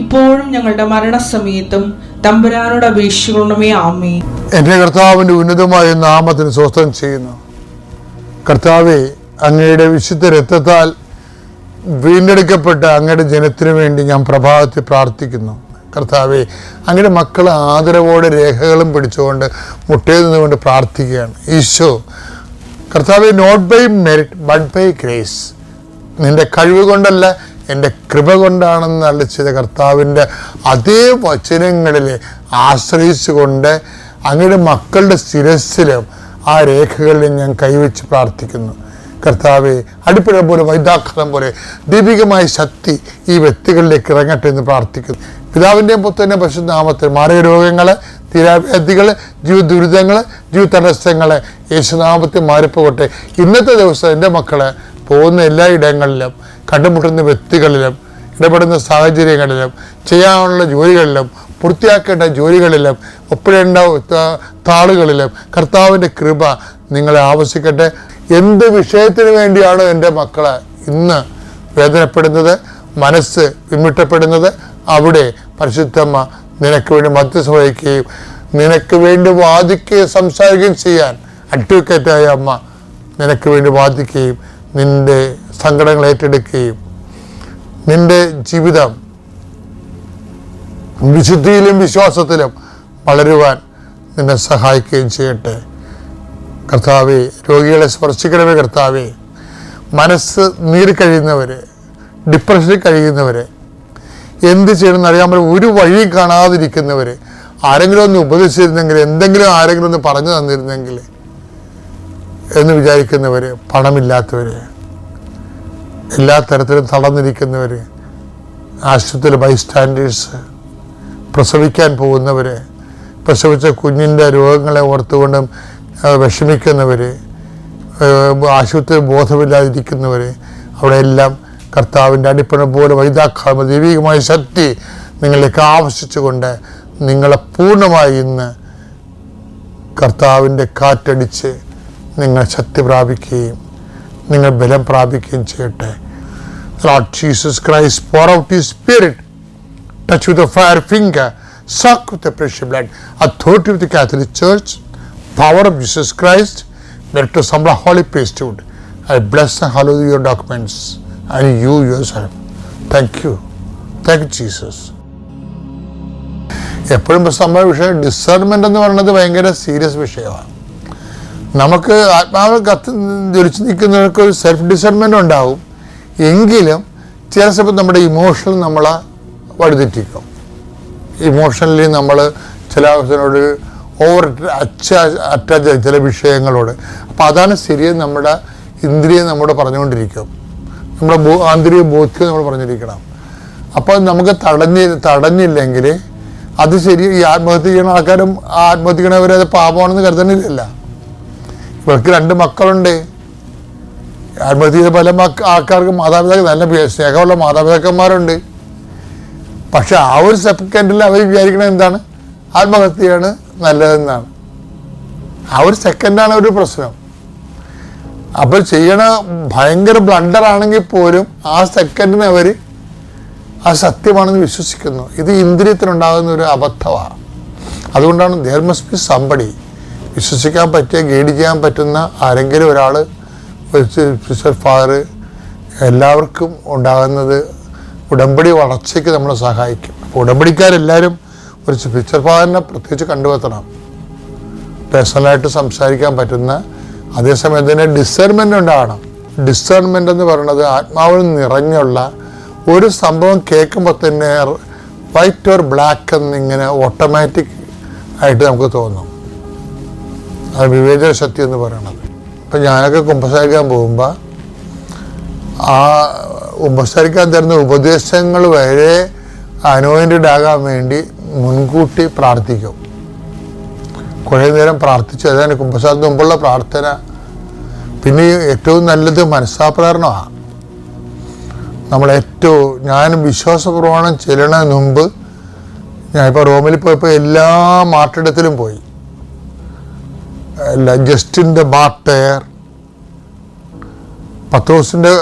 ഇപ്പോഴും ഞങ്ങളുടെ മരണസമയത്തും തമ്പുരാനോട് അപേക്ഷിക്കണമേ ആമേ എന്റെ കർത്താവിന്റെ ഉന്നതമായ നാമത്തിന് സ്വസ്ഥം ചെയ്യുന്നു. കർത്താവെ അങ്ങയുടെ വിശുദ്ധ രക്തത്താൽ വീണ്ടെടുക്കപ്പെട്ട അങ്ങയുടെ ജനത്തിനു വേണ്ടി ഞാൻ പ്രഭാതത്തിൽ പ്രാർത്ഥിക്കുന്നു. കർത്താവെ അങ്ങയുടെ മക്കൾ ആദരവോടെ രേഖകളും പിടിച്ചുകൊണ്ട് മുട്ടയിൽ നിന്നുകൊണ്ട് പ്രാർത്ഥിക്കുകയാണ്. ഈശോ കർത്താവെ not by merit but by grace നിന്റെ കഴിവ് കൊണ്ടല്ല എന്റെ കൃപ കൊണ്ടാണെന്ന് അളിച്ചത് കർത്താവിന്റെ അതേ വചനങ്ങളിൽ ആശ്രയിച്ചുകൊണ്ട് അങ്ങയുടെ മക്കളുടെ ശിരസിലും ആ രേഖകളിൽ ഞാൻ കൈവച്ച് പ്രാർത്ഥിക്കുന്നു. കർത്താവെ അടിപ്പുഴ പോലെ വൈദാഖലം പോലെ ദീപികമായ ശക്തി ഈ വ്യക്തികളിലേക്ക് ഇറങ്ങട്ടെ എന്ന് പ്രാർത്ഥിക്കുന്നു. പിതാവിന്റെയും പുത്രന്റെയും പശുനാമത്തിൽ മാറിയ രോഗങ്ങൾ തീരാവ്യാധികൾ ജീവ ദുരിതങ്ങൾ ജീവ തടസ്സങ്ങൾ യേശുനാമത്തിൽ മാറിപ്പോകട്ടെ. ഇന്നത്തെ ദിവസം എന്റെ മക്കളെ പോകുന്ന എല്ലാ ഇടങ്ങളിലും കണ്ടുമുട്ടുന്ന വ്യക്തികളിലും ഇടപെടുന്ന സാഹചര്യങ്ങളിലും ചെയ്യാനുള്ള ജോലികളിലും പൂർത്തിയാക്കേണ്ട ജോലികളിലും ഒപ്പിടേണ്ട താളുകളിലും കർത്താവിന്റെ കൃപ നിങ്ങളെ ആവശ്യിക്കട്ടെ. എന്ത് വിഷയത്തിന് വേണ്ടിയാണ് എന്റെ മക്കൾ ഇന്ന് വേദനപ്പെടുന്നത് മനസ്സ് വിമിട്ടപ്പെടുന്നത് അവിടെ പരിശുദ്ധമ്മ നിനക്ക് വേണ്ടി മധ്യസ്ഥ വഹിക്കുകയും നിനക്ക് വേണ്ടി വാദിക്കുകയും സംസാരിക്കുകയും ചെയ്യാൻ അഡ്വക്കേറ്റായ അമ്മ നിനക്ക് വേണ്ടി വാദിക്കുകയും നിന്റെ സങ്കടങ്ങൾ ഏറ്റെടുക്കുകയും നിന്റെ ജീവിതം വിശുദ്ധിയിലും വിശ്വാസത്തിലും വളരുവാൻ നിന്നെ സഹായിക്കുകയും ചെയ്യട്ടെ. കർത്താവെ രോഗികളെ സ്പർശിക്കണമേ കർത്താവെ. മനസ്സ് നീറിക്കഴിയുന്നവർ ഡിപ്രഷനിൽ കഴിയുന്നവർ എന്ത് ചെയ്യണമെന്ന് അറിയാൻ പറ്റും ഒരു വഴി കാണാതിരിക്കുന്നവർ ആരെങ്കിലും ഒന്ന് ഉപദേശിച്ചിരുന്നെങ്കിൽ എന്തെങ്കിലും ആരെങ്കിലും ഒന്ന് പറഞ്ഞു തന്നിരുന്നെങ്കിൽ എന്ന് വിചാരിക്കുന്നവർ പണമില്ലാത്തവർ എല്ലാ തരത്തിലും തളർന്നിരിക്കുന്നവർ ആശുപത്രിയിലെ ബൈസ്റ്റാൻഡേഴ്സ് പ്രസവിക്കാൻ പോകുന്നവർ പ്രസവിച്ച കുഞ്ഞിന്റെ രോഗങ്ങളെ ഓർത്തുകൊണ്ടും വിഷമിക്കുന്നവർ ആശുപത്രി ബോധമില്ലാതിരിക്കുന്നവർ അവിടെ എല്ലാം കർത്താവിന്റെ അടിപ്പണ പോലെ വൈതാക്കാമ ദൈവികമായ ശക്തി നിങ്ങളിലേക്ക് ആവശ്യിച്ചുകൊണ്ട് നിങ്ങളെ പൂർണമായി ഇന്ന് കർത്താവിന്റെ കാറ്റടിച്ച് നിങ്ങൾ ശക്തി പ്രാപിക്കുകയും നിങ്ങൾ ബലം പ്രാപിക്കുകയും ചെയ്യട്ടെ. Lord Jesus Christ pour out you spirit touch with fire finger suck with blood authority with Catholic church power of Jesus Christ bet to symbol holy paste wood I bless hello your documents and you self thank you Jesus എപ്പോഴും പ്രശ്നമായ വിഷയം ഡിസേർമെന്റ് എന്ന് പറയുന്നത് ഭയങ്കര serious വിഷയമാണ്. നമുക്ക് ആത്മാവ് കത്ത് ജ്വലിച്ച് നിൽക്കുന്നവർക്ക് ഒരു സെൽഫ് ഡിസേർമെന്റ് ഉണ്ടാവും. എങ്കിലും ചില സമയത്ത് നമ്മുടെ ഇമോഷണൽ നമ്മളെ വഴിതെറ്റിക്കും. ഇമോഷണലി നമ്മൾ ചില ആവശ്യത്തിനോട് ഓവർ അച്ച അറ്റാച്ച് ചില വിഷയങ്ങളോട്. അപ്പോൾ അതാണ് ശരിയെന്ന് നമ്മുടെ ഇന്ദ്രിയം നമ്മോട് പറഞ്ഞുകൊണ്ടിരിക്കും. നമ്മുടെ ബോ ആന്തരിക ബോധ്യം നമ്മൾ പറഞ്ഞിരിക്കണം. അപ്പോൾ നമുക്ക് തടഞ്ഞ് തടഞ്ഞില്ലെങ്കിൽ അത് ശരി ഈ ആത്മഹത്യ ചെയ്യുന്ന ആൾക്കാരും ആത്മഹത്യ ചെയ്യണവരെ അത് പാപമാണെന്ന് കരുതണില്ലല്ല. ഇവർക്ക് രണ്ട് മക്കളുണ്ട്. ആത്മഹത്യ ചെയ്ത പല മക്ക ആൾക്കാർക്ക് മാതാപിതാക്കൾ നല്ല സ്നേഹമുള്ള മാതാപിതാക്കന്മാരുണ്ട്. പക്ഷെ ആ ഒരു സെക്കൻഡിൽ അവർ വിചാരിക്കണത് എന്താണ്? ആത്മഹത്യയാണ് നല്ലതെന്നാണ്. ആ ഒരു സെക്കൻഡാണ് ഒരു പ്രശ്നം. അപ്പോൾ ചെയ്യണ ഭയങ്കര ബ്ലണ്ടർ ആണെങ്കിൽ പോലും ആ സെക്കൻഡിന് അവർ ആ സത്യമാണെന്ന് വിശ്വസിക്കുന്നു. ഇത് ഇന്ദ്രിയത്തിനുണ്ടാകുന്ന ഒരു അബദ്ധമാണ് അതുകൊണ്ടാണ് ദേർ മസ്റ്റ് ബി സമ്പടി. വിശ്വസിക്കാൻ പറ്റിയ ഗൈഡ് ചെയ്യാൻ പറ്റുന്ന ആരെങ്കിലും ഒരാൾ ഫിസൽ ഫാദർ എല്ലാവർക്കും ഉണ്ടാകുന്നത് ഉടമ്പടി വളർച്ചയ്ക്ക് നമ്മളെ സഹായിക്കും. അപ്പോൾ ഉടമ്പടിക്കാരെല്ലാവരും ഒരു ഫിസൽ ഫാദറിനെ പ്രത്യേകിച്ച് കണ്ടുവെത്തണം. പേഴ്സണലായിട്ട് സംസാരിക്കാൻ പറ്റുന്ന അതേസമയം തന്നെ ഡിസേൺമെന്റ് ഉണ്ടാകണം. ഡിസേൺമെന്റ് എന്ന് പറയുന്നത് ആത്മാവിൽ നിറഞ്ഞുള്ള ഒരു സംഭവം കേൾക്കുമ്പോൾ തന്നെ വൈറ്റ് ഓർ ബ്ലാക്ക് എന്നിങ്ങനെ ഓട്ടോമാറ്റിക് ആയിട്ട് നമുക്ക് തോന്നും. അത് വിവേചന ശക്തി എന്ന് പറയണത്. ഇപ്പം ഞാനൊക്കെ കുമ്പസാരിക്കാൻ പോകുമ്പോൾ ആ ഉപസരിക്കാൻ തരുന്ന ഉപദേശങ്ങൾ വരെ അനോയിന്റഡ് ആകാൻ വേണ്ടി മുൻകൂട്ടി പ്രാർത്ഥിക്കും. കുറേ നേരം പ്രാർത്ഥിച്ചു. അതാണ് കുമ്പസാരത്തിന് മുമ്പുള്ള പ്രാർത്ഥന. പിന്നെ ഏറ്റവും നല്ലത് മനസ്സാപ്രകരണമാണ് നമ്മൾ ഏറ്റവും ഞാൻ വിശ്വാസപ്രമാണം ചെല്ലണതിന് മുമ്പ് ഞാനിപ്പോൾ റോമിൽ പോയപ്പോൾ എല്ലാ മാർട്ടിടത്തിലും പോയി. അല്ല ജസ്റ്റിന്റെ ബാട്ടയർ പത്തോസിന്റെ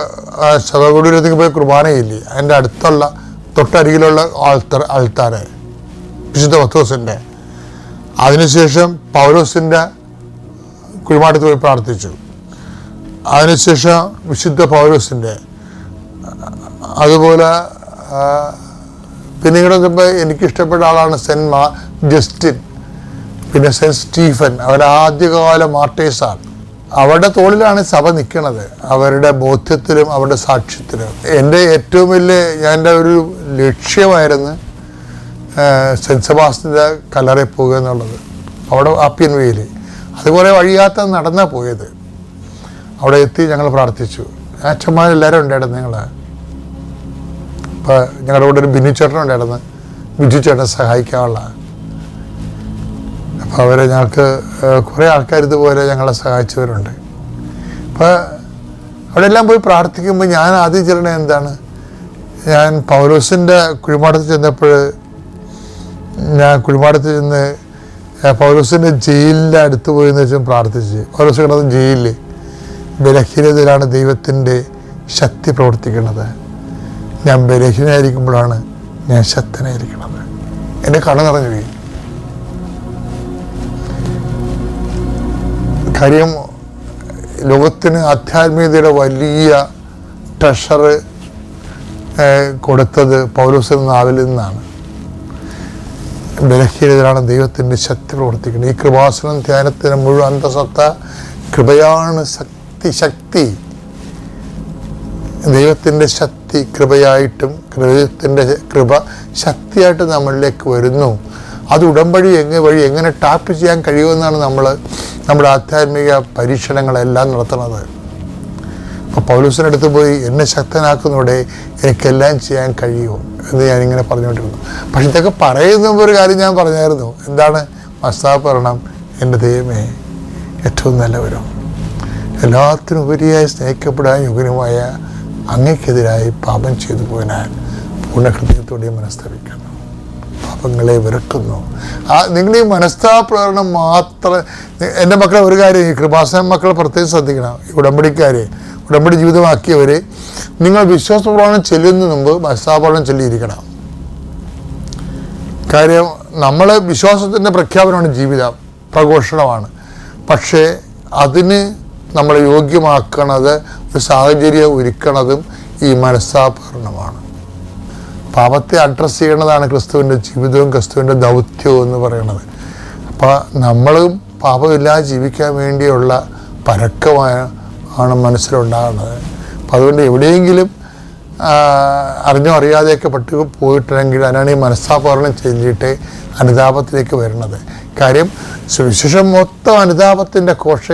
ശതകോടിയിലേക്ക് പോയി കുർബാനയില്ലേ? അതിന്റെ അടുത്തുള്ള തൊട്ടരികിലുള്ള ആൾത്തർ ആൾത്താര വിശുദ്ധ പത്തോസിന്റെ അതിനുശേഷം പൗലോസിന്റെ കുഴിമാടത്ത് പോയി പ്രാർത്ഥിച്ചു. അതിനുശേഷം വിശുദ്ധ പൗലോസിന്റെ അതുപോലെ പിന്നീട് എനിക്കിഷ്ടപ്പെട്ട ആളാണ് സെൻമ ജസ്റ്റിൻ. പിന്നെ സെന്റ് സ്റ്റീഫൻ അവരാദ്യകാല മാർട്ടേഴ്സാണ്. അവരുടെ തോളിലാണ് സഭ നിൽക്കുന്നത് അവരുടെ ബോധ്യത്തിലും അവരുടെ സാക്ഷ്യത്തിലും. എന്റെ ഏറ്റവും വലിയ ഞാൻ എന്റെ ഒരു ലക്ഷ്യമായിരുന്നു സെന്റ് സെബാസ്റ്റിന്റെ കല്ലറയിൽ പോകുക എന്നുള്ളത്. അവിടെ അപ്പിയൻ വേയിൽ. അതുപോലെ വഴിയാത്ത നടന്നാ പോയത്. അവിടെ എത്തി ഞങ്ങൾ പ്രാർത്ഥിച്ചു. അച്ഛന്മാരെല്ലാവരും ഉണ്ടായിരുന്നു ഞങ്ങൾ ഇപ്പം ഞങ്ങളുടെ കൂടെ ഒരു ബിന്നു ചേട്ടൻ ഉണ്ടായിരുന്നു. ബിജു ചേട്ടനെ സഹായിക്കാനുള്ള. അപ്പോൾ അവരെ ഞങ്ങൾക്ക് കുറേ ആൾക്കാർ ഇതുപോലെ ഞങ്ങളെ സഹായിച്ചവരുണ്ട്. അപ്പോൾ അവിടെ എല്ലാം പോയി പ്രാർത്ഥിക്കുമ്പോൾ ഞാൻ ആദ്യം ചെല്ലണ എന്താണ്? ഞാൻ പൗലോസിന്റെ കുഴിമാടത്ത് ചെന്നപ്പോൾ ഞാൻ കുഴിമാടത്ത് ചെന്ന് പൗലോസിന്റെ ജയിലിന്റെ അടുത്ത് പോയി എന്ന് വെച്ചാൽ പ്രാർത്ഥിച്ച്. പൗലോസ് കിടന്ന ജയിലിൽ ബലഹീനതയിലാണ് ദൈവത്തിന്റെ ശക്തി പ്രവർത്തിക്കുന്നത്. ഞാൻ ബലഹീനായിരിക്കുമ്പോഴാണ് ഞാൻ ശക്തനായിരിക്കുന്നത്. എന്റെ കണ്ണ് നിറഞ്ഞു പോയി കാര്യം ലോകത്തിന് ആധ്യാത്മികതയുടെ വലിയ ട്രഷർ കൊടുത്തത് പൗലോസിന് നാവിൽ നിന്നാണ്. ബലഹീനതയിലാണ് ദൈവത്തിന്റെ ശക്തി പ്രവർത്തിക്കുന്നത്. ഈ കൃപാസനം ധ്യാനത്തിന് മുഴുവൻ അന്തസത്ത കൃപയാണ് ശക്തി ശക്തി. ദൈവത്തിന്റെ ശക്തി കൃപയായിട്ടും ദൈവത്തിന്റെ കൃപ ശക്തിയായിട്ട് നമ്മളിലേക്ക് വരുന്നു. അത് ഉടമ്പടി എങ്ങ വഴി എങ്ങനെ ടാപ്പ് ചെയ്യാൻ കഴിയുമെന്നാണ് നമ്മൾ നമ്മുടെ ആധ്യാത്മിക പരീക്ഷണങ്ങളെല്ലാം നടത്തുന്നത്. അപ്പോൾ പൗലൂസിനടുത്ത് പോയി എന്നെ ശക്തനാക്കുന്നതോടെ എനിക്കെല്ലാം ചെയ്യാൻ കഴിയുമോ എന്ന് ഞാനിങ്ങനെ പറഞ്ഞുകൊണ്ടിരുന്നു. പക്ഷെ ഇതൊക്കെ പറയുന്ന ഒരു കാര്യം ഞാൻ പറഞ്ഞായിരുന്നു. എന്താണ്? മസ്താബ് എന്റെ ദൈവമേ ഏറ്റവും നല്ലവരും. എല്ലാത്തിനും ഉപരിയായി സ്നേഹിക്കപ്പെടാൻ യോഗ്യനുമായ അങ്ങക്കെതിരായി പാപം ചെയ്തു പോയാൽ പൂർണ ഹൃദയത്തോടെ മനസ്തപിക്കുന്നു പാപങ്ങളെ വെറുക്കുന്നു. ആ നിങ്ങൾ ഈ മനസ്താപ്രകരണം മാത്രം എന്റെ മക്കളെ ഒരു കാര്യം ഈ കൃപാസന മക്കളെ പ്രത്യേകം ശ്രദ്ധിക്കണം. ഉടമ്പടിക്കാരെ ഉടമ്പടി ജീവിതമാക്കിയവർ നിങ്ങൾ വിശ്വാസപ്രകടനം ചെല്ലുന്ന മുമ്പ് മനസ്താപ്രകടനം ചൊല്ലിയിരിക്കണം. കാര്യം നമ്മൾ വിശ്വാസത്തിന്റെ പ്രഖ്യാപനമാണ് ജീവിതം പ്രഘോഷണമാണ്. പക്ഷേ അതിന് നമ്മളെ യോഗ്യമാക്കണത് ഒരു സാഹചര്യം ഒരുക്കണതും ഈ മനസ്സാപകരണമാണ് പാപത്തെ അഡ്രസ്സ് ചെയ്യണതാണ് ക്രിസ്തുവിന്റെ ജീവിതവും ക്രിസ്തുവിന്റെ ദൗത്യവും എന്ന് പറയുന്നത്. അപ്പോൾ നമ്മളും പാപമില്ലാതെ ജീവിക്കാൻ വേണ്ടിയുള്ള പരക്കമായ ആണ് മനസ്സിലുണ്ടാകുന്നത്. അപ്പം അതുകൊണ്ട് എവിടെയെങ്കിലും അറിഞ്ഞോ അറിയാതെയൊക്കെ പെട്ട് പോയിട്ടുണ്ടെങ്കിൽ അതിനാണ് ഈ മനസ്സാപകരണം ചെയ്തിട്ട് അനുതാപത്തിലേക്ക് വരുന്നത്. കാര്യം സുവിശേഷം മൊത്തം അനുതാപത്തിന്റെ കോഷ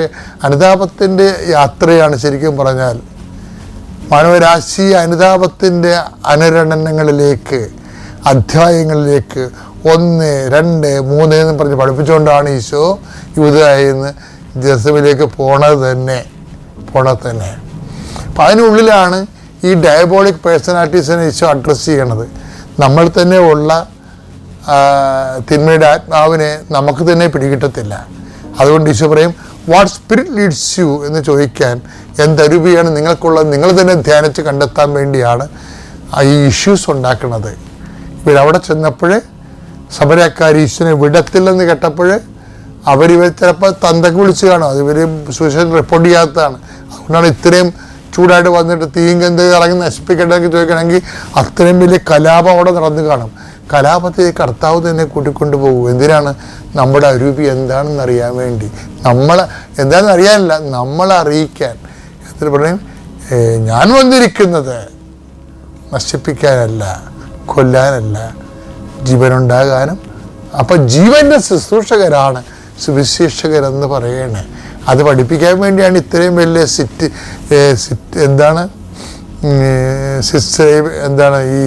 അനുതാപത്തിന്റെ യാത്രയാണ് ശരിക്കും പറഞ്ഞാൽ മാനവരാശി അനുതാപത്തിന്റെ അനുരണനങ്ങളിലേക്ക് അധ്യായങ്ങളിലേക്ക് ഒന്ന് രണ്ട് മൂന്ന് എന്ന് പറഞ്ഞ് പഠിപ്പിച്ചുകൊണ്ടാണ് ഈശോ യുവതായെന്ന് ജസമിലേക്ക് പോണത് തന്നെ പോണത് തന്നെ. അപ്പം അതിനുള്ളിലാണ് ഈ ഡയബോളിക് പേഴ്സണാലിറ്റീസിനെ ഈശോ അഡ്രസ്സ് ചെയ്യണത്. നമ്മൾ തന്നെ ഉള്ള തിന്മയുടെ ആത്മാവിനെ നമുക്ക് തന്നെ പിടികിട്ടത്തില്ല. അതുകൊണ്ട് ഈശോ പറയും വാട്ട് സ്പിരിറ്റ് ലീഡ്സ് യു എന്ന് ചോദിക്കാൻ എന്തരുവിയാണ് നിങ്ങൾക്കുള്ളത്? നിങ്ങൾ തന്നെ ധ്യാനിച്ച് കണ്ടെത്താൻ വേണ്ടിയാണ് ഈ ഇഷ്യൂസ് ഉണ്ടാക്കുന്നത്. ഇവരവിടെ ചെന്നപ്പോൾ സമരക്കാർ ഈശ്വരനെ വിടത്തില്ലെന്ന് കേട്ടപ്പോൾ അവരിവർ ചിലപ്പോൾ തന്തക്ക് വിളിച്ച് കാണും. അത് ഇവർ സുശേഷൻ റിപ്പോർട്ട് ചെയ്യാത്തതാണ്. അതുകൊണ്ടാണ് ഇത്രയും ചൂടായിട്ട് വന്നിട്ട് തീയും ഇറങ്ങി നശിപ്പിക്കണമെങ്കിൽ ചോദിക്കണമെങ്കിൽ അത്രയും വലിയ കലാപം അവിടെ നടന്നു കാണും. കലാപത്തെ കർത്താവ് തന്നെ കൂട്ടിക്കൊണ്ടു പോകും എന്തിനാണ്? നമ്മുടെ അരൂപി എന്താണെന്ന് അറിയാൻ വേണ്ടി. നമ്മൾ എന്താണെന്ന് അറിയാനില്ല നമ്മളെ അറിയിക്കാൻ. എന്നിട്ട് പറയും ഞാൻ വന്നിരിക്കുന്നത് നശിപ്പിക്കാനല്ല കൊല്ലാനല്ല ജീവനുണ്ടാകാനും. അപ്പം ജീവന്റെ ശുശ്രൂഷകരാണ് സുവിശേഷകരെന്ന് പറയണേ. അത് പഠിപ്പിക്കാൻ വേണ്ടിയാണ് ഇത്രയും വലിയ സിറ്റ് സിറ്റ് എന്താണ്? സിസ്റ്റർ എന്താണ് ഈ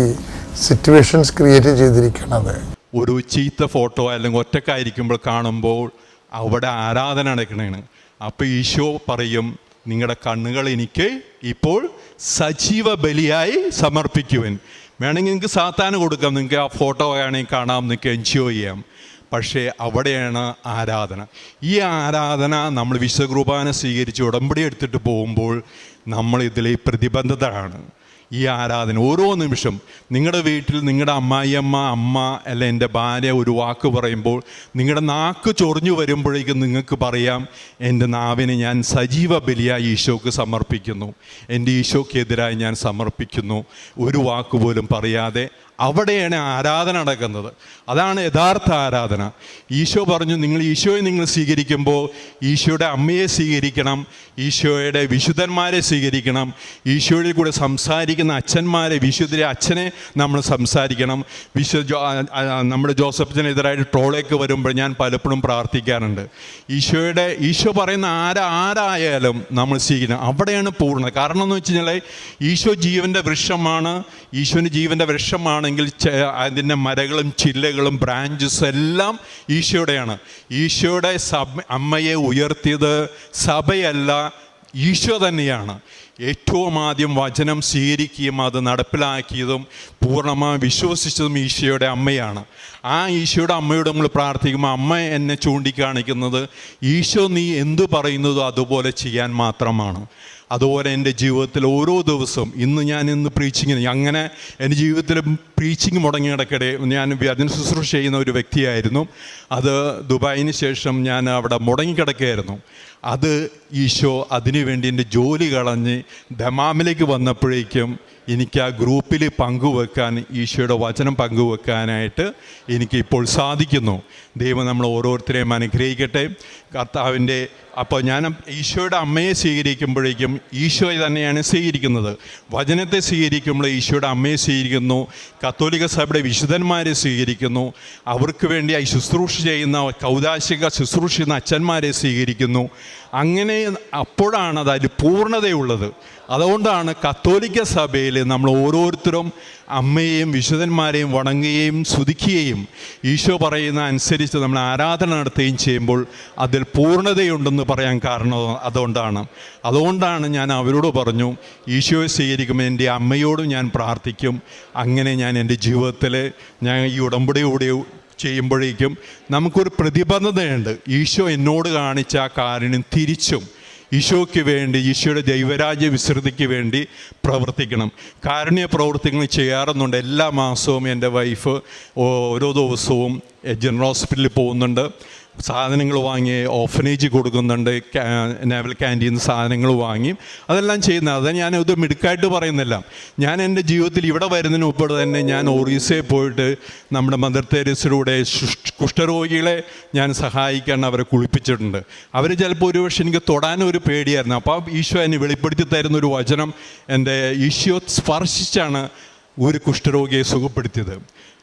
സിറ്റുവേഷൻസ് ക്രിയേറ്റ് ചെയ്തിരിക്കുന്നത് ഒരു ചീത്ത ഫോട്ടോ അല്ലെങ്കിൽ ഒറ്റക്കായിരിക്കുമ്പോൾ കാണുമ്പോൾ അവിടെ ആരാധന നടക്കണേണ്. അപ്പോൾ ഈശോ പറയും നിങ്ങളുടെ കണ്ണുകൾ എനിക്ക് ഇപ്പോൾ സജീവ ബലിയായി സമർപ്പിക്കുവൻ. വേണമെങ്കിൽ നിങ്ങൾക്ക് സാത്താന് കൊടുക്കാം നിങ്ങൾക്ക് ആ ഫോട്ടോ വേണമെങ്കിൽ കാണാം നിങ്ങൾക്ക് എൻജോയ് ചെയ്യാം. പക്ഷേ അവിടെയാണ് ആരാധന. ഈ ആരാധന നമ്മൾ വിശ്വകുർബാന സ്വീകരിച്ച് ഉടമ്പടി എടുത്തിട്ട് പോകുമ്പോൾ നമ്മൾ ഇതിൽ പ്രതിബദ്ധതയാണ് ഈ ആരാധന ഓരോ നിമിഷം നിങ്ങളുടെ വീട്ടിൽ നിങ്ങളുടെ അമ്മായിയമ്മ അമ്മ അല്ല എന്റെ ഭാര്യ ഒരു വാക്ക് പറയുമ്പോൾ നിങ്ങളുടെ നാക്ക് ചൊറിഞ്ഞു വരുമ്പോഴേക്കും നിങ്ങൾക്ക് പറയാം എന്റെ നാവിനെ ഞാൻ സജീവ ബലിയായി ഈശോക്ക് സമർപ്പിക്കുന്നു. എന്റെ ഈശോക്കെതിരായി ഞാൻ സമർപ്പിക്കുന്നു. ഒരു വാക്ക് പോലും പറയാതെ അവിടെയാണ് ആരാധന നടക്കുന്നത്. അതാണ് യഥാർത്ഥ ആരാധന. ഈശോ പറഞ്ഞു നിങ്ങൾ ഈശോയെ നിങ്ങൾ സ്വീകരിക്കുമ്പോൾ ഈശോയുടെ അമ്മയെ സ്വീകരിക്കണം ഈശോയുടെ വിശുദ്ധന്മാരെ സ്വീകരിക്കണം ഈശോയിൽ കൂടെ സംസാരിക്കുന്ന അച്ഛന്മാരെ വിശുദ്ധരെ അച്ഛനെ നമ്മൾ സംസാരിക്കണം. വിശു നമ്മുടെ ജോസഫിനെതിരായിട്ട് ട്രോളേക്ക് വരുമ്പോൾ ഞാൻ പലപ്പോഴും പ്രാർത്ഥിക്കാറുണ്ട്. ഈശോയുടെ ഈശോ പറയുന്ന ആരാ ആരായാലും നമ്മൾ സ്വീകരിക്കണം. അവിടെയാണ് പൂർണത. കാരണം എന്ന് വെച്ച് കഴിഞ്ഞാൽ ഈശോ ജീവന്റെ വൃക്ഷമാണ് ഈശോന് ജീവന്റെ വൃക്ഷമാണെങ്കിൽ ചെ- അതിന്റെ മരകളും ചില്ലകളും ബ്രാഞ്ചസ് എല്ലാം ഈശോയുടെയാണ്. ഈശോയുടെ സഭ അമ്മയെ ഉയർത്തിയത് സഭയല്ല ഈശോ തന്നെയാണ്. ഏറ്റവും ആദ്യം വചനം സ്വീകരിക്കുകയും അത് നടപ്പിലാക്കിയതും പൂർണമായി വിശ്വസിച്ചതും ഈശോയുടെ അമ്മയാണ്. ആ ഈശോയുടെ അമ്മയോട് നമ്മൾ പ്രാർത്ഥിക്കുമ്പോൾ അമ്മ എന്നെ ചൂണ്ടിക്കാണിക്കുന്നത് ഈശോ നീ എന്തു പറയുന്നതോ അതുപോലെ ചെയ്യാൻ മാത്രമാണ്. അതുപോലെ എന്റെ ജീവിതത്തിൽ ഓരോ ദിവസവും ഇന്ന് ഞാൻ ഇന്ന് പ്രീച്ചിങ്ങിന് അങ്ങനെ എന്റെ ജീവിതത്തിൽ പ്രീച്ചിങ് മുടങ്ങി കിടക്കടെ ഞാൻ വ്യജന ശുശ്രൂഷ ചെയ്യുന്ന ഒരു വ്യക്തിയായിരുന്നു. അത് ദുബായിന് ശേഷം ഞാൻ അവിടെ മുടങ്ങിക്കിടക്കുകയായിരുന്നു. അത് ഈശോ അതിനുവേണ്ടി എന്റെ ജോലി കളഞ്ഞ് ദമാമിലേക്ക് വന്നപ്പോഴേക്കും എനിക്ക് ആ ഗ്രൂപ്പിൽ പങ്കുവെക്കാൻ ഈശോയുടെ വചനം പങ്കുവെക്കാനായിട്ട് എനിക്കിപ്പോൾ സാധിക്കുന്നു. ദൈവം നമ്മൾ ഓരോരുത്തരെയും അനുഗ്രഹിക്കട്ടെ. കർത്താവിന്റെ അപ്പോൾ ഞാൻ ഈശോയുടെ അമ്മയെ സ്വീകരിക്കുമ്പോഴേക്കും ഈശോയെ തന്നെയാണ് സ്വീകരിക്കുന്നത്. വചനത്തെ സ്വീകരിക്കുമ്പോൾ ഈശോയുടെ അമ്മയെ സ്വീകരിക്കുന്നു. കത്തോലിക്ക സഭയുടെ വിശുദ്ധന്മാരെ സ്വീകരിക്കുന്നു. അവർക്ക് വേണ്ടി ശുശ്രൂഷ ചെയ്യുന്ന കൗതാശിക ശുശ്രൂഷ ചെയ്യുന്ന അച്ഛന്മാരെ സ്വീകരിക്കുന്നു. അങ്ങനെ അപ്പോഴാണ് അത് അതിൽ പൂർണതയുള്ളത്. അതുകൊണ്ടാണ് കത്തോലിക്ക സഭയിൽ നമ്മൾ ഓരോരുത്തരും അമ്മയെയും വിശുദ്ധന്മാരെയും വണങ്ങുകയും സ്തുതിക്കുകയും ഈശോ പറയുന്ന അനുസരിച്ച് നമ്മൾ ആരാധന നടത്തുകയും ചെയ്യുമ്പോൾ അതിൽ പൂർണതയുണ്ടെന്ന് പറയാൻ കാരണം അതുകൊണ്ടാണ്. അതുകൊണ്ടാണ് ഞാൻ അവരോട് പറഞ്ഞു ഈശോയെ സ്വീകരിക്കുമ്പോൾ എന്റെ അമ്മയോടും ഞാൻ പ്രാർത്ഥിക്കും. അങ്ങനെ ഞാൻ എന്റെ ജീവിതത്തിൽ ഞാൻ ഈ ഉടമ്പടിയോടെ ചെയ്യുമ്പോഴേക്കും നമുക്കൊരു പ്രതിബദ്ധതയുണ്ട് ഈശോ എന്നോട് കാണിച്ച ആ കാരുണ്യം തിരിച്ചും ഈശോയ്ക്ക് വേണ്ടി ഈശോയുടെ ദൈവരാജ്യ വിസ്തൃതിക്ക് വേണ്ടി പ്രവർത്തിക്കണം. കാരുണ്യ പ്രവർത്തികൾ ചെയ്യാറുന്നുണ്ട്. എല്ലാ മാസവും എന്റെ വൈഫ് ഓരോ ദിവസവും ജനറൽ ഹോസ്പിറ്റലിൽ പോകുന്നുണ്ട്. സാധനങ്ങൾ വാങ്ങി ഓഫനേജ് കൊടുക്കുന്നുണ്ട് നേവൽ ക്യാന്റീൻ സാധനങ്ങൾ വാങ്ങി. അതെല്ലാം ചെയ്യുന്നത്. അത് ഇത് മിടുക്കായിട്ട് പറയുന്നില്ല. ഞാൻ എന്റെ ജീവിതത്തിൽ ഇവിടെ വരുന്നതിന് മുമ്പ് തന്നെ ഞാൻ ഒറീസയിൽ പോയിട്ട് നമ്മുടെ മദർ തേരസിലൂടെ കുഷ്ഠരോഗികളെ ഞാൻ സഹായിക്കാൻ അവരെ കുളിപ്പിച്ചിട്ടുണ്ട്. അവർ ചിലപ്പോൾ ഒരു പക്ഷേ എനിക്ക് തൊടാൻ ഒരു പേടിയായിരുന്നു. അപ്പോൾ ഈശോ എന്നെ വെളിപ്പെടുത്തി തരുന്ന ഒരു വചനം എന്റെ ഈശോ സ്പർശിച്ചാണ് ഒരു കുഷ്ഠരോഗിയെ സുഖപ്പെടുത്തിയത്.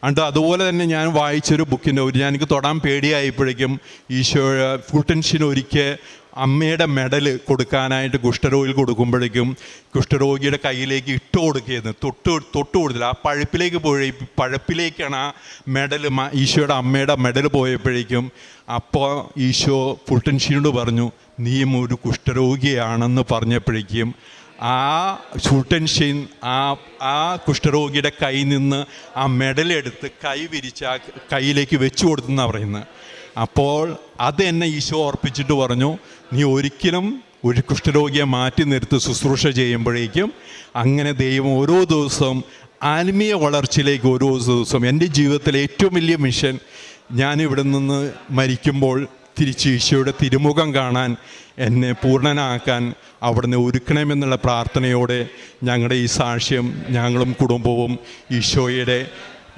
അണ്ട് അതുപോലെ തന്നെ ഞാൻ വായിച്ചൊരു ബുക്കിന്റെ ഒരു ഞാൻ എനിക്ക് തൊടാൻ പേടിയായപ്പോഴേക്കും ഈശോ ഫുൾട്ടൻഷിന് ഒരിക്കൽ അമ്മയുടെ മെഡൽ കൊടുക്കാനായിട്ട് കുഷ്ഠരോഗിയിൽ കൊടുക്കുമ്പോഴേക്കും കുഷ്ഠരോഗിയുടെ കയ്യിലേക്ക് ഇട്ട് കൊടുക്കുകയെന്ന് തൊട്ട് തൊട്ട് കൊടുത്തില്ല. ആ പഴുപ്പിലേക്ക് പോയ. പഴുപ്പിലേക്കാണ് ആ മെഡൽ ഈശോയുടെ അമ്മയുടെ മെഡൽ പോയപ്പോഴേക്കും അപ്പോൾ ഈശോ ഫുൾട്ടൻഷിനോട് പറഞ്ഞു നീയും ഒരു കുഷ്ഠരോഗിയാണെന്ന് പറഞ്ഞപ്പോഴേക്കും ആ ഷൂട്ടൻഷീൻ ആ ആ കുഷ്ഠരോഗിയുടെ കയ്യിൽ നിന്ന് ആ മെഡലെടുത്ത് കൈ വിരിച്ച് ആ കയ്യിലേക്ക് വെച്ചു കൊടുത്തെന്നാണ് പറയുന്നത്. അപ്പോൾ അത് എന്നെ ഈശോ ഓർപ്പിച്ചിട്ട് പറഞ്ഞു നീ ഒരിക്കലും ഒരു കുഷ്ഠരോഗിയെ മാറ്റി നിർത്തി ശുശ്രൂഷ ചെയ്യുമ്പോഴേക്കും അങ്ങനെ ദൈവം ഓരോ ദിവസവും ആത്മീയ വളർച്ചയിലേക്ക് ഓരോ ദിവസവും എന്റെ ജീവിതത്തിലെ ഏറ്റവും വലിയ മിഷൻ ഞാനിവിടെ നിന്ന് മരിക്കുമ്പോൾ തിരിച്ച് ഈശോയുടെ തിരുമുഖം കാണാൻ എന്നെ പൂർണനാക്കാൻ അവിടുന്ന് ഒരുക്കണമെന്നുള്ള പ്രാർത്ഥനയോടെ ഞങ്ങളുടെ ഈ സാക്ഷ്യം ഞങ്ങളും കുടുംബവും ഈശോയുടെ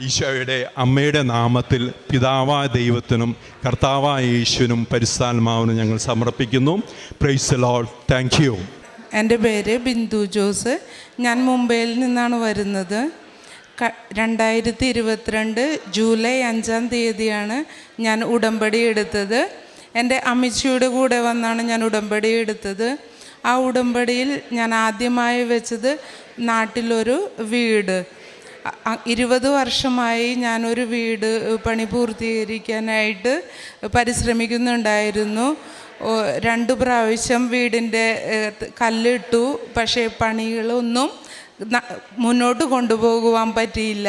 ഈശോയുടെ അമ്മയുടെ നാമത്തിൽ പിതാവായ ദൈവത്തിനും കർത്താവായ യേശുവിനും പരിസ്ഥാത്മാവിനും ഞങ്ങൾ സമർപ്പിക്കുന്നു. പ്രൈസ് ലോൾ താങ്ക് യു എന്റെ പേര് ബിന്ദു ജോസ്. ഞാൻ മുംബൈയിൽ നിന്നാണ് വരുന്നത്. രണ്ടായിരത്തി ഇരുപത്തിരണ്ട് ജൂലൈ അഞ്ചാം തീയതിയാണ് ഞാൻ ഉടമ്പടി എടുത്തത്. എന്റെ അമ്മച്ചിയുടെ കൂടെ വന്നാണ് ഞാൻ ഉടമ്പടി എടുത്തത്. ആ ഉടമ്പടിയിൽ ഞാൻ ആദ്യമായി വെച്ചത് നാട്ടിലൊരു വീട്. ഇരുപത് വർഷമായി ഞാനൊരു വീട് പണി പൂർത്തീകരിക്കാനായിട്ട് പരിശ്രമിക്കുന്നുണ്ടായിരുന്നു. രണ്ട് പ്രാവശ്യം വീടിന്റെ കല്ലിട്ടു. പക്ഷേ പണികളൊന്നും മുന്നോട്ട് കൊണ്ടുപോകുവാൻ പറ്റിയില്ല.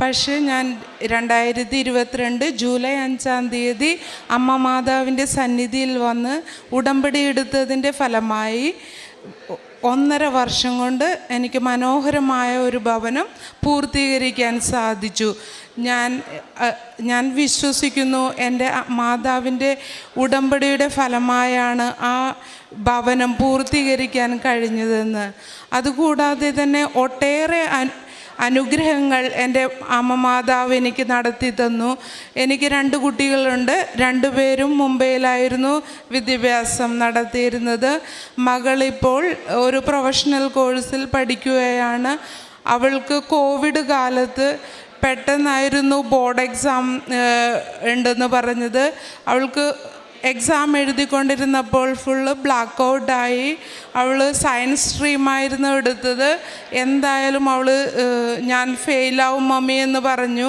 പക്ഷേ ഞാൻ രണ്ടായിരത്തി ഇരുപത്തിരണ്ട് ജൂലൈ അഞ്ചാം തീയതി അമ്മ മാതാവിന്റെ സന്നിധിയിൽ വന്ന് ഉടമ്പടി എടുത്തതിന്റെ ഫലമായി ഒന്നര വർഷം കൊണ്ട് എനിക്ക് മനോഹരമായ ഒരു ഭവനം പൂർത്തീകരിക്കാൻ സാധിച്ചു. ഞാൻ ഞാൻ വിശ്വസിക്കുന്നു എന്റെ മാതാവിന്റെ ഉടമ്പടിയുടെ ഫലമായാണ് ആ ഭവനം പൂർത്തീകരിക്കാൻ കഴിഞ്ഞതെന്ന്. അതുകൂടാതെ തന്നെ ഒട്ടേറെ അനുഗ്രഹങ്ങൾ എന്റെ അമ്മ മാതാവ് എനിക്ക് നടത്തി തന്നു. എനിക്ക് രണ്ട് കുട്ടികളുണ്ട്. രണ്ടുപേരും മുംബൈയിലായിരുന്നു വിദ്യാഭ്യാസം നടത്തിയിരുന്നത്. മകളിപ്പോൾ ഒരു പ്രൊഫഷണൽ കോഴ്സിൽ പഠിക്കുകയാണ്. അവൾക്ക് കോവിഡ് കാലത്ത് പെട്ടെന്നായിരുന്നു ബോർഡ് എക്സാം ഉണ്ടെന്ന് പറഞ്ഞത്. അവൾക്ക് എക്സാം എഴുതിക്കൊണ്ടിരുന്നപ്പോൾ ഫുള്ള് ബ്ലാക്ക് ഔട്ടായി അവൾ സയൻസ് സ്ട്രീമായിരുന്നു എടുത്തത്. എന്തായാലും അവൾ ഞാൻ ഫെയിലാവും മമ്മി എന്ന് പറഞ്ഞു.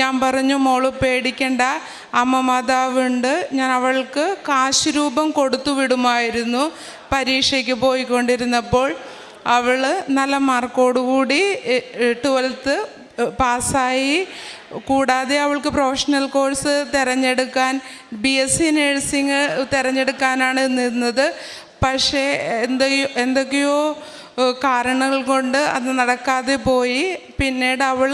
ഞാൻ പറഞ്ഞു മോൾ പേടിക്കണ്ട. അമ്മ മാതാവുണ്ട്. ഞാൻ അവൾക്ക് കാശ് രൂപം കൊടുത്തു വിടുമായിരുന്നു പരീക്ഷയ്ക്ക് പോയിക്കൊണ്ടിരുന്നപ്പോൾ. അവൾ നല്ല മാർക്കോടുകൂടി ട്വൽത്ത് പാസ്സായി കൂടാതെ അവൾക്ക് പ്രൊഫഷണൽ കോഴ്സ് തിരഞ്ഞെടുക്കാൻ ബി എസ് സി നഴ്സിംഗ് തിരഞ്ഞെടുക്കാനാണ് നിന്നത്. പക്ഷേ എന്തൊക്കെയോ എന്തൊക്കെയോ കാരണങ്ങൾ കൊണ്ട് അത് നടക്കാതെ പോയി. പിന്നീട് അവൾ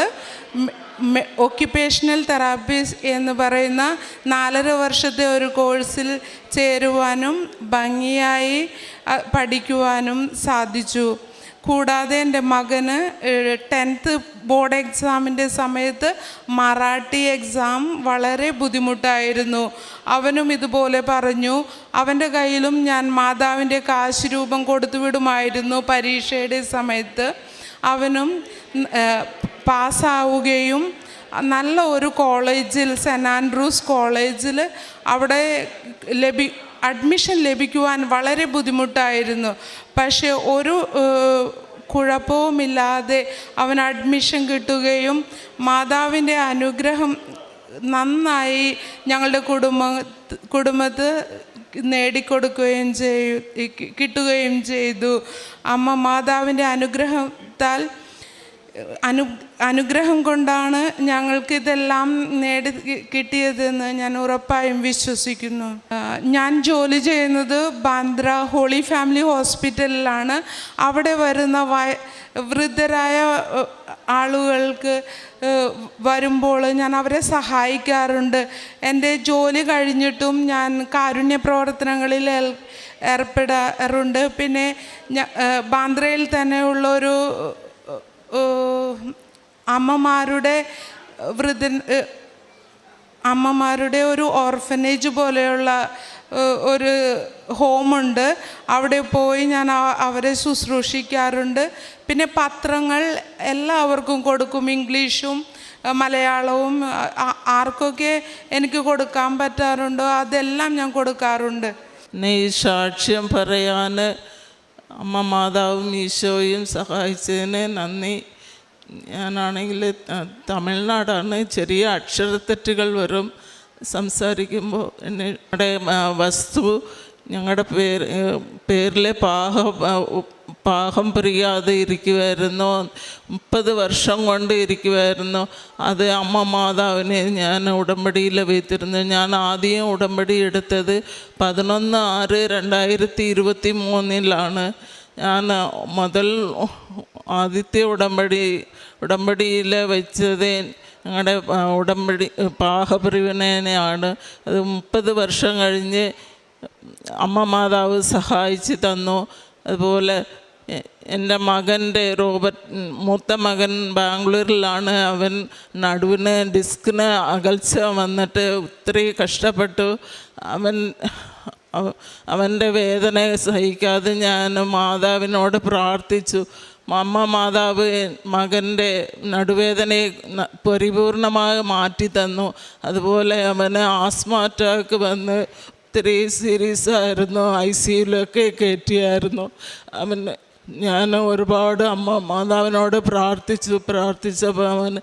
ഒക്യുപ്പേഷണൽ തെറാപ്പീസ് എന്ന് പറയുന്ന നാലര വർഷത്തെ ഒരു കോഴ്സിൽ ചേരുവാനും ഭംഗിയായി പഠിക്കുവാനും സാധിച്ചു. കൂടാതെ എന്റെ മകന് ടെൻത്ത് ബോർഡ് എക്സാമിന്റെ സമയത്ത് മറാഠി എക്സാം വളരെ ബുദ്ധിമുട്ടായിരുന്നു. അവനും ഇതുപോലെ പറഞ്ഞു അവന്റെ കയ്യിലും ഞാൻ മാതാവിന്റെ കാശ് രൂപം കൊടുത്തു വിടുമായിരുന്നു പരീക്ഷയുടെ സമയത്ത്. അവനും പാസ്സാവുകയും നല്ല ഒരു കോളേജിൽ സെൻ ആൻഡ്രൂസ് കോളേജിൽ അവിടെ ലഭി അഡ്മിഷൻ ലഭിക്കുവാൻ വളരെ ബുദ്ധിമുട്ടായിരുന്നു. പക്ഷേ ഒരു കുഴപ്പവുമില്ലാതെ അവൻ അഡ്മിഷൻ കിട്ടുകയും മാതാവിന്റെ അനുഗ്രഹം നന്നായി ഞങ്ങളുടെ കുടുംബ കുടുംബത്ത് നേടിക്കൊടുക്കുകയും ചെയ്യും കിട്ടുകയും ചെയ്തു. അമ്മ മാതാവിന്റെ അനുഗ്രഹത്താൽ അനു അനുഗ്രഹം കൊണ്ടാണ് ഞങ്ങൾക്ക് ഇതെല്ലാം നേടി കിട്ടിയതെന്ന് ഞാൻ ഉറപ്പായും വിശ്വസിക്കുന്നു. ഞാൻ ജോലി ചെയ്യുന്നത് ബാന്ദ്ര ഹോളി ഫാമിലി ഹോസ്പിറ്റലിലാണ്. അവിടെ വരുന്ന വയ വൃദ്ധരായ ആളുകൾക്ക് വരുമ്പോൾ ഞാൻ അവരെ സഹായിക്കാറുണ്ട്. എന്റെ ജോലി കഴിഞ്ഞിട്ടും ഞാൻ കാരുണ്യ പ്രവർത്തനങ്ങളിൽ ഏർപ്പെടാറുണ്ട്. പിന്നെ ബാന്ദ്രയിൽ തന്നെ ഉള്ളൊരു ഏഹ് അമ്മമാരുടെ വൃദ്ധൻ അമ്മമാരുടെ ഒരു ഓർഫനേജ് പോലെയുള്ള ഒരു ഹോമുണ്ട്. അവിടെ പോയി ഞാൻ അവരെ ശുശ്രൂഷിക്കാറുണ്ട്. പിന്നെ പത്രങ്ങൾ എല്ലാവർക്കും കൊടുക്കും ഇംഗ്ലീഷും മലയാളവും ആർക്കൊക്കെ എനിക്ക് കൊടുക്കാൻ പറ്റാറുണ്ടോ അതെല്ലാം ഞാൻ കൊടുക്കാറുണ്ട്. നീ സാക്ഷ്യം പറയാൻ അമ്മ മാതാവും ഈശോയും സഹായിച്ചതിന് നന്ദി. ഞാനാണെങ്കിൽ തമിഴ്നാടാണ്. ചെറിയ അക്ഷരത്തെറ്റുകൾ വരും. സംസാരിക്കുമ്പോൾ എന്നെ വസ്തു ഞങ്ങളുടെ പേര് പേരിലെ ഉ- പാകം പിരിയാതെ ഇരിക്കുമായിരുന്നു മുപ്പത് വർഷം കൊണ്ട് ഇരിക്കുമായിരുന്നു അത് അമ്മ മാതാവിനെ ഞാൻ ഉടമ്പടിയിൽ വെച്ചിരുന്നു. ഞാൻ ആദ്യം ഉടമ്പടി എടുത്തത് പതിനൊന്ന് ആറ് രണ്ടായിരത്തി ഇരുപത്തി മൂന്നിലാണ് ഞാൻ മുതൽ ആദ്യത്തെ ഉടമ്പടി ഉടമ്പടിയിൽ വെച്ചത് ഞങ്ങളുടെ ഉടമ്പടി പാകപ്രിവിനേനെയാണ് അത് മുപ്പത് വർഷം കഴിഞ്ഞ് അമ്മ മാതാവ് സഹായിച്ച് തന്നു. അതുപോലെ എന്റെ മകന്റെ റോബർട്ട് മൂത്ത മകൻ ബാംഗ്ലൂരിലാണ്. അവൻ നടുവിന് ഡിസ്കിന് അകൽച്ച വന്നിട്ട് ഒത്തിരി കഷ്ടപ്പെട്ടു. അവൻ അവ- അവന്റെ വേദന സഹിക്കാതെ ഞാൻ മാതാവിനോട് പ്രാർത്ഥിച്ചു. അമ്മ മാതാവ് മകന്റെ നടുവേദനയെ പരിപൂർണമായി മാറ്റി തന്നു. അതുപോലെ അവന് ആസ്മ അറ്റാക്ക് വന്ന് ഒത്തിരി സീരിയസ് ആയിരുന്നു ഐ സിയിലൊക്കെ കയറ്റിയായിരുന്നു. അവന് ഞാൻ ഒരുപാട് അമ്മ മാതാവിനോട് പ്രാർത്ഥിച്ചു പ്രാർത്ഥിച്ചപ്പോൾ അവൻ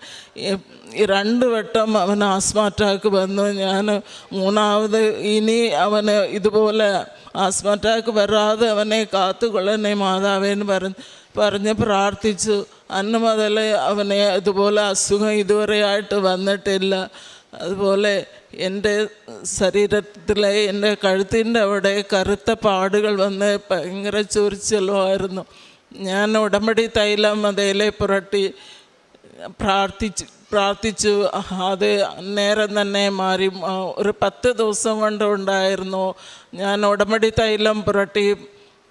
രണ്ട് വട്ടം അവൻ ആസ്മ അറ്റാക്ക് വന്നു. ഞാൻ മൂന്നാമത് ഇനി അവന് ഇതുപോലെ ആസ്മ അറ്റാക്ക് വരാതെ അവനെ കാത്തുകൊള്ളനെ മാതാവേന്ന് പറഞ്ഞ് പറഞ്ഞ് പ്രാർത്ഥിച്ചു. അന്ന് മുതൽ അവനെ ഇതുപോലെ അസുഖം ഇതുവരെയായിട്ട് വന്നിട്ടില്ല. അതുപോലെ എന്റെ ശരീരത്തിലെ എന്റെ കഴുത്തിന്റെ അവിടെ കറുത്ത പാടുകൾ വന്ന് ഭയങ്കര ചൊരിച്ചലുമായിരുന്നു ഞാൻ ഉടമ്പടി തൈലം അതേലെ പുരട്ടി പ്രാർത്ഥിച്ചു പ്രാർത്ഥിച്ചു. അത് നേരം തന്നെ മാറി. ഒരു പത്ത് ദിവസം കൊണ്ട് ഉണ്ടായിരുന്നു. ഞാൻ ഉടമ്പടി തൈലം പുരട്ടി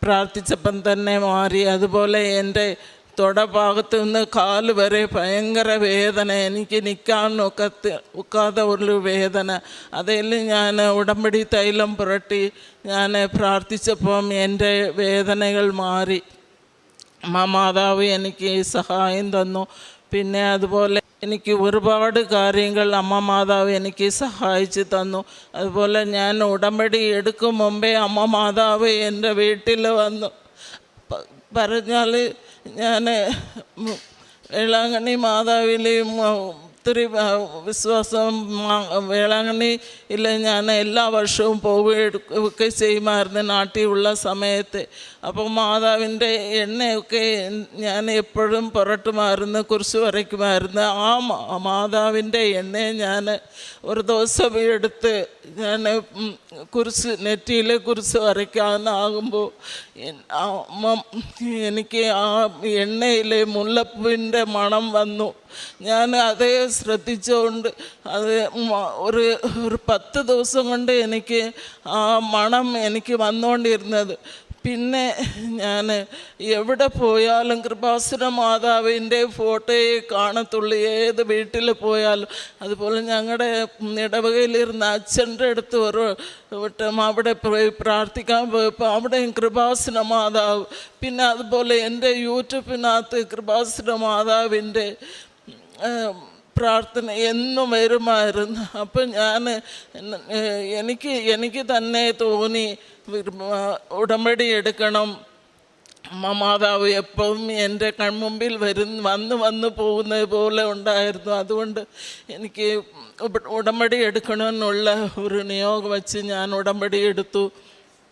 പ്രാർത്ഥിച്ചപ്പം തന്നെ മാറി. അതുപോലെ എന്റെ തൊടഭാഗത്ത് നിന്ന് കാൽ വരെ ഭയങ്കര വേദന എനിക്ക് നിൽക്കാൻ ഒക്കത്ത് ഒക്കാതെ ഒരു വേദന. അതിൽ ഞാൻ ഉടമ്പടി തൈലം പുരട്ടി ഞാൻ പ്രാർത്ഥിച്ചപ്പം എന്റെ വേദനകൾ മാറി. മാതാവ് എനിക്ക് സഹായം തന്നു. പിന്നെ അതുപോലെ എനിക്ക് ഒരുപാട് കാര്യങ്ങൾ അമ്മ മാതാവ് എനിക്ക് സഹായിച്ചു തന്നു. അതുപോലെ ഞാൻ ഉടമ്പടി എടുക്കും മുമ്പേ അമ്മ മാതാവ് എന്റെ വീട്ടിൽ വന്നു. പറഞ്ഞാൽ ഞാൻ വേളാങ്കണ്ണി മാതാവിലെയും ഒത്തിരി വിശ്വാസം വേളാങ്കണ്ണി ഇല്ല ഞാൻ എല്ലാ വർഷവും പോവുകയൊക്കെ ചെയ്യുമായിരുന്നു നാട്ടിലുള്ള സമയത്ത്. അപ്പോൾ മാതാവിന്റെ എണ്ണയൊക്കെ ഞാൻ എപ്പോഴും പുരട്ടുമായിരുന്നു കുറിച്ച് വരയ്ക്കുമായിരുന്നു. ആ മാതാവിന്റെ എണ്ണയെ ഞാൻ ഒരു ദിവസം എടുത്ത് ഞാൻ കുറിച്ച് നെറ്റിയിലെ കുരിശ് വരയ്ക്കാനാകുമ്പോൾ എനിക്ക് ആ എണ്ണയിലെ മുല്ലപ്പൂവിന്റെ മണം വന്നു. ഞാൻ അതേ ശ്രദ്ധിച്ചുകൊണ്ട് അത് ഒരു ഒരു പത്ത് ദിവസം കൊണ്ട് എനിക്ക് ആ മണം എനിക്ക് വന്നുകൊണ്ടിരുന്നത്. പിന്നെ ഞാൻ എവിടെ പോയാലും കൃപാസുര മാതാവിന്റെ ഫോട്ടോയെ കാണത്തുള്ളൂ. ഏത് വീട്ടിൽ പോയാലും. അതുപോലെ ഞങ്ങളുടെ ഇടവകയിലിരുന്ന അച്ഛന്റെ അടുത്ത് ഒരു വട്ടം അവിടെ പോയി പ്രാർത്ഥിക്കാൻ പോയപ്പോൾ അവിടെയും കൃപാസുര മാതാവ്. പിന്നെ അതുപോലെ എന്റെ യൂട്യൂബിനകത്ത് കൃപാസുര മാതാവിന്റെ പ്രാർത്ഥന എന്നും വരുമായിരുന്നു. അപ്പം ഞാൻ എനിക്ക് എനിക്ക് തന്നെ തോന്നി ഉടമ്പടി എടുക്കണം. മാതാവ് എപ്പോഴും എന്റെ കൺമുമ്പിൽ വരുന്ന വന്ന് വന്ന് പോകുന്നത് പോലെ ഉണ്ടായിരുന്നു. അതുകൊണ്ട് എനിക്ക് ഉട- ഉടമ്പടി എടുക്കണമെന്നുള്ള ഒരു നിയോഗം വച്ച് ഞാൻ ഉടമ്പടി എടുത്തു.